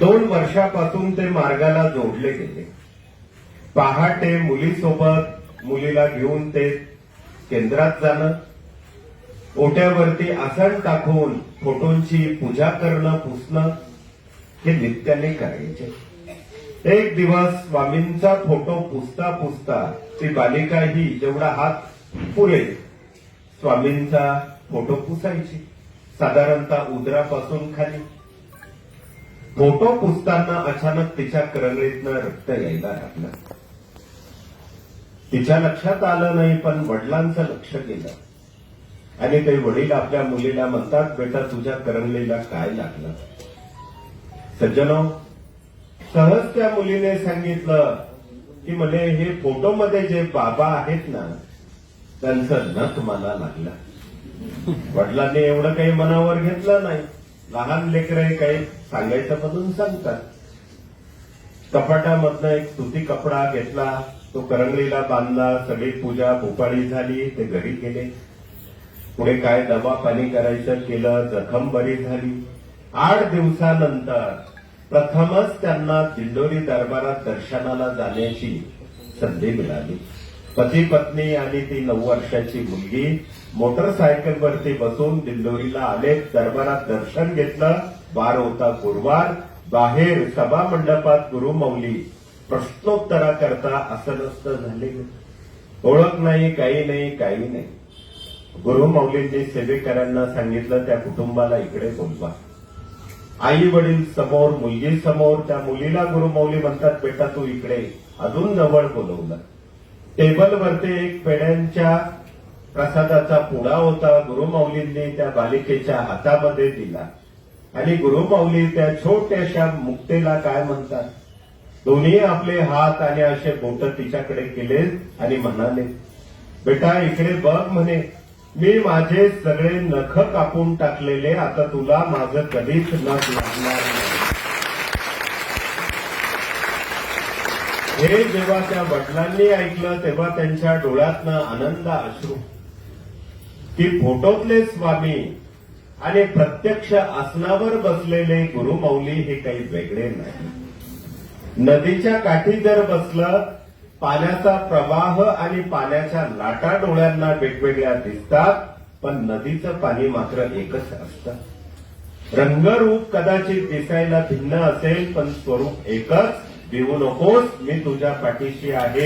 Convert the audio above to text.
दोन वर्षापासून ते मार्गाला जोडले गेले. पहाटे मुलीसोबत मुलीला घेऊन ते केंद्रात जाणं ओट्यावरती आसन टाकून फोटोंची पूजा करणं पुसणं हे नित्याने करायचे. एक दिवस स्वामींचा फोटो पुसता पुसता ती बालिका ही जेवढा हात पुरे स्वामींचा फोटो पुसायची. साधारणतः उदरापासून खाली. फोटो पुसताना अचानक तिच्या करंगळीतनं रक्त यायला लागलं. तिच्या लक्षात आलं नाही पण वडिलांचं लक्ष गेलं. आणि ते वडील आपल्या मुलीला म्हणतात बेटा तुझ्या करंगलीला काय लागलं? सज्जनो सहज त्या मुलीने सांगितलं की म्हणे हे फोटोमध्ये जे बाबा आहेत ना त्यांचं नख मला लागलं. वडिलांनी एवढं काही मनावर घेतलं नाही. लहान लेकर काही सांगायचं म्हणून सांगतात. कपाटामधनं एक सुती कपडा घेतला तो करंगलीला बांधला सगळी पूजा भोपाळी झाली ते घरी गेले. पुढे काय दवा पाणी करायचं केलं जखम बरी झाली. आठ दिवसानंतर प्रथमच त्यांना दिंडोरी दरबारात दर्शनाला जाण्याची संधी मिळाली. पती पत्नी आणि ती नऊ वर्षाची मुलगी मोटरसायकलवरती बसून दिंडोरीला आले. दरबारात दर्शन घेतलं. वार होता गुरुवार. बाहेर सभा मंडपात गुरुमौली प्रश्नोत्तराकरता असनस्त झाले. ओळख नाही काही नाही काही नाही. गुरुमौलींनी सेवेकरांना सांगितलं त्या कुटुंबाला इकडे बोलवा. आई वडील समोर मुलगी समोर त्या मुलीला गुरुमौली म्हणतात बेटा तू इकडे अजून जवळ बोलवलं. टेबलवरती एक पेड्यांच्या प्रसादाचा पुडा होता. गुरुमाऊलींनी त्या बालिकेच्या हातामध्ये दिला. आणि गुरुमाऊली त्या छोट्याशा मुक्तेला काय म्हणतात? दोन्ही आपले हात आणि असे बोट तिच्याकडे केले आणि म्हणाले बेटा इकडे बघ म्हणे. मी माझे सगळे नख कापून टाकलेले आता तुला माझं कधीच नख लागणार नाही. हे जेव्हा त्या वडिलांनी ऐकलं तेव्हा त्यांच्या डोळ्यातनं आनंद अश्रू की फोटोतले स्वामी आणि प्रत्यक्ष आसनावर बसलेले गुरुमौली हे काही वेगळे नाही. नदीच्या काठी जर बसलं पाण्याचा प्रवाह आणि पाण्याच्या लाटा डोळ्यांना वेगवेगळ्या दिसतात पण नदीचं पाणी मात्र एकच असतं. रंगरूप कदाचित दिसायला भिन्न असेल पण स्वरूप एकच. देऊ नकोस मी तुझ्या पाठीशी आहे.